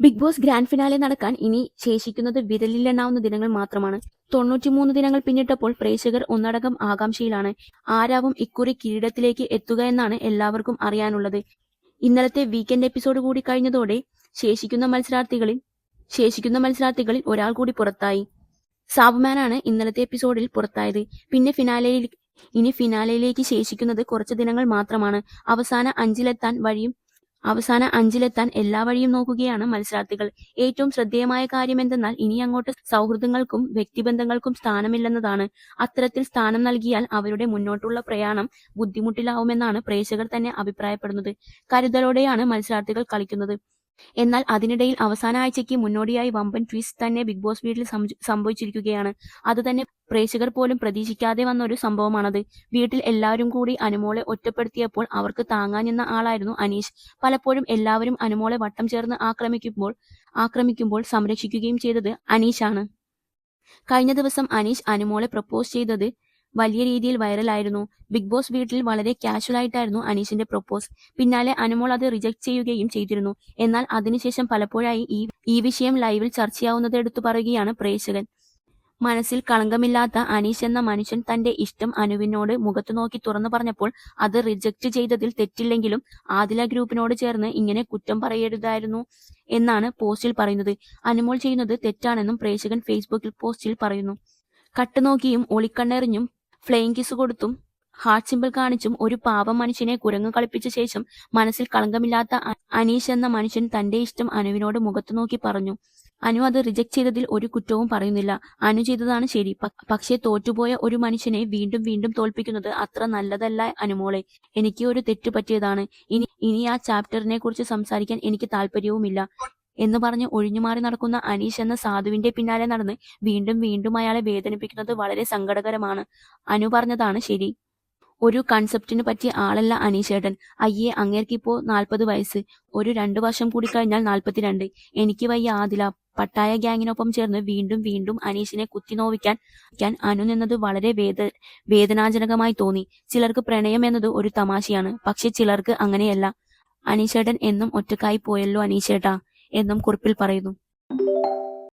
Big boss grand finale നടക്കാൻ ഇനി ശേഷിക്കുന്നത് വിരലിലെണ്ണാവുന്ന ദിനങ്ങൾ മാത്രമാണ്. തൊണ്ണൂറ്റിമൂന്ന് ദിനങ്ങൾ പിന്നിട്ടപ്പോൾ പ്രേക്ഷകർ ഒന്നടങ്കം ആകാംക്ഷയിലാണ്. ആരാവും ഇക്കുറി കിരീടത്തിലേക്ക് എത്തുക എന്നാണ് എല്ലാവർക്കും അറിയാനുള്ളത്. ഇന്നലത്തെ വീക്കെൻഡ് എപ്പിസോഡ് കൂടി കഴിഞ്ഞതോടെ ശേഷിക്കുന്ന മത്സരാർത്ഥികളിൽ ശേഷിക്കുന്ന മത്സരാർത്ഥികളിൽ ഒരാൾ കൂടി പുറത്തായി. സാബുമാനാണ് ഇന്നലത്തെ എപ്പിസോഡിൽ പുറത്തായത്. പിന്നെ ഫിനാലയിൽ ഇനി ഫിനാലയിലേക്ക് ശേഷിക്കുന്നത് കുറച്ച് ദിനങ്ങൾ മാത്രമാണ്. അവസാന അഞ്ചിലെത്താൻ വഴിയും അവസാന അഞ്ചിലെത്താൻ എല്ലാ വഴിയും നോക്കുകയാണ് മത്സരാർത്ഥികൾ. ഏറ്റവും ശ്രദ്ധേയമായ കാര്യം എന്തെന്നാൽ ഇനി അങ്ങോട്ട് സൗഹൃദങ്ങൾക്കും വ്യക്തിബന്ധങ്ങൾക്കും സ്ഥാനമില്ലെന്നതാണ്. അത്തരത്തിൽ സ്ഥാനം നൽകിയാൽ അവരുടെ മുന്നോട്ടുള്ള പ്രയാണം ബുദ്ധിമുട്ടിലാവുമെന്നാണ് പ്രേക്ഷകർ തന്നെ അഭിപ്രായപ്പെടുന്നത്. കരുതലോടെയാണ് മത്സരാർത്ഥികൾ കളിക്കുന്നത്. എന്നാൽ അതിനിടയിൽ അവസാന ആഴ്ചയ്ക്ക് മുന്നോടിയായി വമ്പൻ ട്വിസ്റ്റ് തന്നെ ബിഗ് ബോസ് വീട്ടിൽ സംഭവിച്ചിരിക്കുകയാണ്. അത് തന്നെ പ്രേക്ഷകർ പോലും പ്രതീക്ഷിക്കാതെ വന്ന ഒരു സംഭവമാണത്. വീട്ടിൽ എല്ലാവരും കൂടി അനുമോളെ ഒറ്റപ്പെടുത്തിയപ്പോൾ അവർക്ക് താങ്ങാൻ നിന്ന ആളായിരുന്നു അനീഷ്. പലപ്പോഴും എല്ലാവരും അനുമോളെ വട്ടം ചേർന്ന് ആക്രമിക്കുമ്പോൾ ആക്രമിക്കുമ്പോൾ സംരക്ഷിക്കുകയും ചെയ്തത് അനീഷാണ്. കഴിഞ്ഞ ദിവസം അനീഷ് അനുമോളെ പ്രപ്പോസ് ചെയ്തത് വലിയ രീതിയിൽ വൈറലായിരുന്നു. ബിഗ് ബോസ് വീട്ടിൽ വളരെ കാഷ്വൽ ആയിട്ടായിരുന്നു അനീഷിന്റെ പ്രൊപ്പോസ് പിന്നാലെ അനുമോൾ അത് റിജക്ട് ചെയ്യുകയും ചെയ്തിരുന്നു. എന്നാൽ അതിനുശേഷം പലപ്പോഴായി ഈ ഈ വിഷയം ലൈവിൽ ചർച്ചയാവുന്നത് എടുത്തു പറയുകയാണ് പ്രേക്ഷകൻ. മനസ്സിൽ കളങ്കമില്ലാത്ത അനീഷ് എന്ന മനുഷ്യൻ തന്റെ ഇഷ്ടം അനുവിനോട് മുഖത്തു നോക്കി തുറന്നു പറഞ്ഞപ്പോൾ അത് റിജക്ട് ചെയ്തതിൽ തെറ്റില്ലെങ്കിലും ആദില ഗ്രൂപ്പിനോട് ചേർന്ന് ഇങ്ങനെ കുറ്റം പറയരുതായിരുന്നു എന്നാണ് പോസ്റ്റിൽ പറയുന്നത്. അനുമോൾ ചെയ്യുന്നത് തെറ്റാണെന്നും പ്രേക്ഷകൻ ഫേസ്ബുക്കിൽ പോസ്റ്റിൽ പറയുന്നു. കട്ടുനോക്കിയും ഒളിക്കണ്ണെറിഞ്ഞും ഫ്ലെയിങ് കിസ് കൊടുത്തും ഹാർട്ട് സിമ്പിൾ കാണിച്ചും ഒരു പാവം മനുഷ്യനെ കുരങ്ങ് കളിപ്പിച്ച ശേഷം മനസ്സിൽ കളങ്കമില്ലാത്ത അനീഷ് എന്ന മനുഷ്യൻ തന്റെ ഇഷ്ടം അനുവിനോട് മുഖത്തു നോക്കി പറഞ്ഞു. അനു അത് റിജക്ട് ചെയ്തതിൽ ഒരു കുറ്റവും പറയുന്നില്ല. അനു ചെയ്തതാണ് ശരി. പക്ഷേ തോറ്റുപോയ ഒരു മനുഷ്യനെ വീണ്ടും വീണ്ടും തോൽപ്പിക്കുന്നത് അത്ര നല്ലതല്ല അനുമോളെ. എനിക്ക് ഒരു തെറ്റ് പറ്റിയതാണ്. ഇനി ഇനി ആ ചാപ്റ്ററിനെ കുറിച്ച് സംസാരിക്കാൻ എനിക്ക് താല്പര്യവുമില്ല എന്ന് പറഞ്ഞ് ഒഴിഞ്ഞുമാറി നടക്കുന്ന അനീഷ് എന്ന സാധുവിന്റെ പിന്നാലെ നടന്ന് വീണ്ടും വീണ്ടും അയാളെ വേദനിപ്പിക്കുന്നത് വളരെ സങ്കടകരമാണ്. അനു പറഞ്ഞതാണ് ശരി. ഒരു കൺസെപ്റ്റിന് പറ്റിയ ആളല്ല അനീഷേട്ടൻ അയ്യേ അങ്ങേർക്കിപ്പോ നാൽപ്പത് വയസ്സ്. ഒരു രണ്ടു വർഷം കൂടി കഴിഞ്ഞാൽ നാൽപ്പത്തിരണ്ട് എനിക്ക് വയ്യ ആദില. പട്ടായ ഗ്യാങ്ങിനൊപ്പം ചേർന്ന് വീണ്ടും വീണ്ടും അനീഷിനെ കുത്തിനോവിക്കാൻ ക്കാൻ അനു നിന്നത് വളരെ വേദ വേദനാജനകമായി തോന്നി. ചിലർക്ക് പ്രണയം എന്നത് ഒരു തമാശയാണ്. പക്ഷെ ചിലർക്ക് അങ്ങനെയല്ല. അനീഷേട്ടൻ എന്നും ഒറ്റക്കായി പോയല്ലോ അനീഷേട്ടാ എന്നും കുറിപ്പിൽ പറയുന്നു.